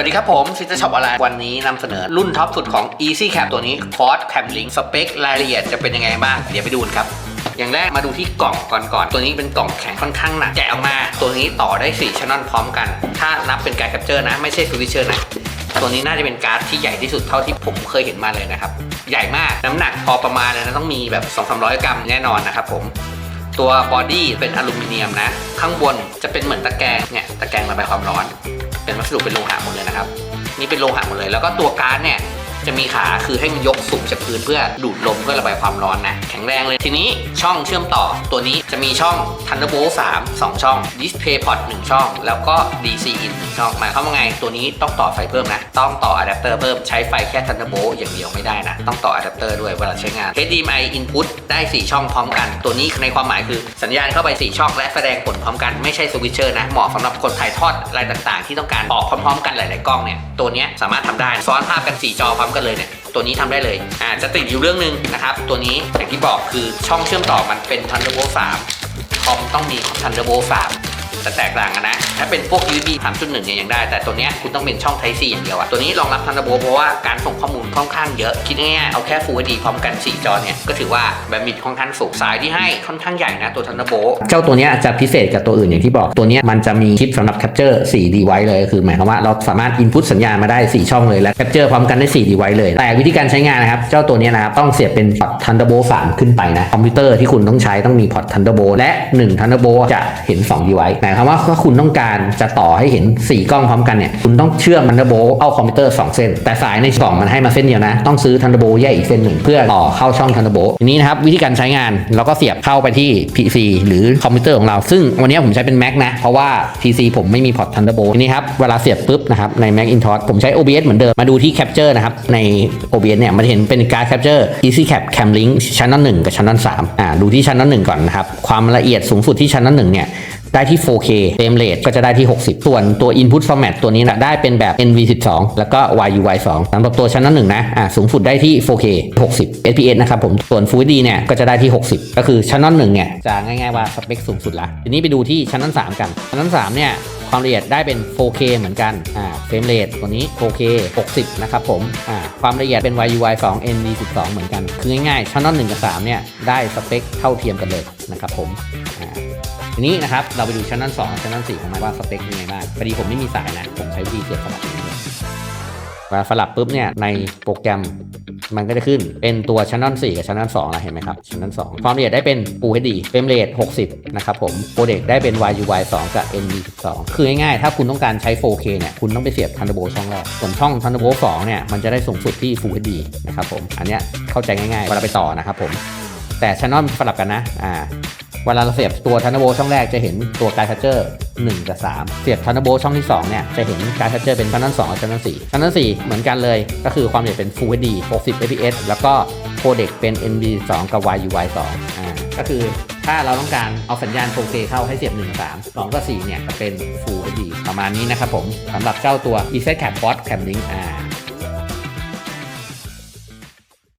วัสดีครับผมซิสเตอร์ช็อปออนไลน์วันนี้นำเสนอรุ่นท็อปสุดของ Easy Cap ตัวนี้ Quad Cam Link สเปครายละเอียดจะเป็นยังไงบ้าง เดี๋ยวไปดูกันครับ อย่างแรกมาดูที่กล่องก่อนก่อน ตัวนี้เป็นกล่องแข็งค่อนข้างหนักแกะออกมา ตัวนี้ต่อได้4 channel พร้อมกัน ถ้านับเป็นการแคปเจอร์นะ ไม่ใช่สวิตเชอร์นะตัวนี้น่าจะเป็นการ์ดที่ใหญ่ที่สุดเท่าที่ผมเคยเห็นมาเลยนะครับใหญ่มากน้ำหนักพอประมาณเลยนะต้องมีแบบ2 3 0 0 กรัมแน่นอนนะครับผมตัวบอดี้เป็นอลูมิเนียมนะ ข้างบนจะเป็นเหมือนตะแกรงเนี่ยตะแกรงระบายความร้อน เป็นวัสดุเป็นโลหะหมดเลยนะครับ นี่เป็นโลหะหมดเลย แล้วก็ตัวการ์ดเนี่ย จะมีขาคือให้มันยกสูงจากพื้นเพื่อดูดลมเพื่อระบายความร้อนนะ แข็งแรงเลยทีนี้ช่องเชื่อมต่อตัวนี้จะมีช่อง Thunderbolt 3 2 ช่อง Display Port 1 ช่อง แล้วก็ DC in 1ช่องหมายความว่าไงตัวนี้ต้องต่อไฟเพิ่มนะ ต้องต่ออะแดปเตอร์เพิ่มใช้ไฟแค่ Thunderbolt อย่างเดียวไม่ได้นะ ต้องต่ออะแดปเตอร์ด้วยเวลาใช้งาน HDMI input ได้ 4 ช่องพร้อมกัน ตัวนี้ในความหมายคือสัญญาณเข้าไป 4 ช่อง และแสดงผลพร้อมกันไม่ใช่สวิตเชอร์นะเหมาะสำหรับคนถ่ายทอดอะไรต่างๆ ที่ต้องการออกพร้อมๆ กันหลาย ๆ กล้องเนี่ยตัวนี้สามารถทำได้ซ้อนภาพกัน 4 จอพร้อมกันเลยเนี่ยตัวนี้ทำได้เลยอ่าจะติดอยู่เรื่องหนึ่งนะครับ ตัวนี้อย่างที่บอกคือช่องเชื่อมต่อมันเป็น Thunderbolt 3คอมต้องมี Thunderbolt 3จะแตกต่างกันนะถ้าเป็นพวก USB 3.1เนี่ยยังได้ แต่ตัวเนี้ยคุณต้องเป็นช่อง Type C อย่างเดียวอะตัวนี้รองรับ Thunderbolt เพราะว่าการส่งข้อมูลค่อนข้างเยอะ คิดง่ายๆเอาแค่ Full HD พร้อมกัน 4 จอเนี่ยก็ถือว่าแบนด์วิดต์ค่อนข้างสูงสายที่ให้ค่อนข้างใหญ่นะตัว Thunderbolt เจ้าตัวเนี้ยจะพิเศษกับตัวอื่นอย่างที่บอกตัวเนี้ยมันจะมีชิปสำหรับแคปเจอร์4 device เลยคือหมายความว่าเราสามารถ input สัญญาณมาได้ 4 ช่องเลยและแคปเจอร์พร้อมกันได้ 4 device เลย แต่วิธีการใช้งานนะครับเจ้าตัวเนี้ยนะครับต้องเสียบเป็นพอร์ต Thunderbolt 3 ขึ้นไปนะคอมพิวเตอร์ที่คุณต้องใช้ต้องมีพอร์ต Thunderbolt และ 1 Thunderbolt จะเห็น 2 device หมายความว่าถ้าคุณต้องการจะต่อให้เห็น 4 กล้องพร้อมกันเนี่ยคุณต้องเชื่อม Thunderbolt เข้าคอมพิวเตอร์ 2 เส้น แต่สายในกล่องมันให้มาเส้นเดียวนะ ต้องซื้อ Thunderbolt แยกอีกเส้นหนึ่งเพื่อต่อเข้าช่อง Thunderbolt ทีนี้นะครับวิธีการใช้งานเราก็เสียบเข้าไปที่ PC หรือคอมพิวเตอร์ของเรา ซึ่งวันนี้ผมใช้เป็น Mac นะ เพราะว่า PC ผมไม่มีพอร์ต Thunderbolt ทีนี้ครับเวลาเสียบปุ๊บนะครับใน Macintosh ผมใช้ OBS เหมือนเดิมมาดูที่ Capture นะครับใน OBS เนี่ยมันจะเห็นเป็นการ Capture Easy Cap Cam Link Channel 1 กับ Channel 3อ่าดูที่ Channel 1 ก่อนนะครับความละเอียดสูงสุดที่ Channel 1เนี่ย ได้ที่ 4K frame rate ก็จะได้ที่ 60 ส่วนตัว input format ตัวนี้นะได้เป็นแบบ NV12 แล้วก็ YUY2 สำหรับตัวชั้นหนึ่งนะอ่าสูงสุดได้ที่ 4K 60 FPS นะครับผมส่วน Full HD เนี่ยก็จะได้ที่ 60 ก็คือชั้นหนึ่งเนี่ยจะง่ายๆว่าสเปคสูงสุดละทีนี้ไปดูที่ชั้น3กันชั้น3เนี่ยความละเอียดได้เป็น 4K เหมือนกัน อ่า frame rate ตัวนี้ 4K 60 นะครับผม อ่า ความละเอียดเป็น YUY2 NV12 เหมือนกัน คือง่ายๆชั้น1กับ 3 เนี่ย ได้สเปคเท่าเทียมกันเลยนะครับผม ทีนี้นะครับเราไปดูชั้นนั้น2ชั้นนั้น4ของมันว่าสเปคเป็นไงบ้างพอดีผมไม่มีสายนะ ผมใช้วิธีเสียบสลับอย่างเดียวเวลาสลับปุ๊บเนี่ยในโปรแกรมมันก็จะขึ้นเป็นตัวชั้นนั้น4กับชั้นนั้น2นะเห็นไหมครับชั้นนั้น2ความละเอียดได้เป็น Full HD เฟรมเรท60 นะครับผมโปรเด็กได้เป็น YUY 2 กับ NV12 คือง่ายๆ ถ้าคุณต้องการใช้ 4K เนี่ยคุณต้องไปเสียบ Thunderbolt ช่องแรกส่วนช่อง Thunderbolt 2เนี่ยมันจะได้สูงสุดที่ Full HD นะครับผมอันเนี้ยเข้าใจง่ายๆเวลาไปต่อนะครับผมแต่ช anel สลับกันนะอ่า เวลาเราเสียบตัว Thunderbolt ช่องแรกจะเห็นตัวการ์ด Charger 1กับ3 เสียบ Thunderbolt ช่องที่2เนี่ยจะเห็นการ์ด Charger เป็น Channel 2กับ Channel 4 Channel 4เหมือนกันเลย ก็คือความละเอียดเป็น Full HD 60 fps แล้วก็โคเด็กเป็น NV 2กับ YUY 2อ่าก็คือถ้าเราต้องการเอาสัญญาณ 4K เข้าให้เสียบ 1 3 2กับ4เนี่ยจะเป็น Full HD ประมาณนี้นะครับผมสำหรับเจ้าตัว EZ Cap Quad Cam Link อ่า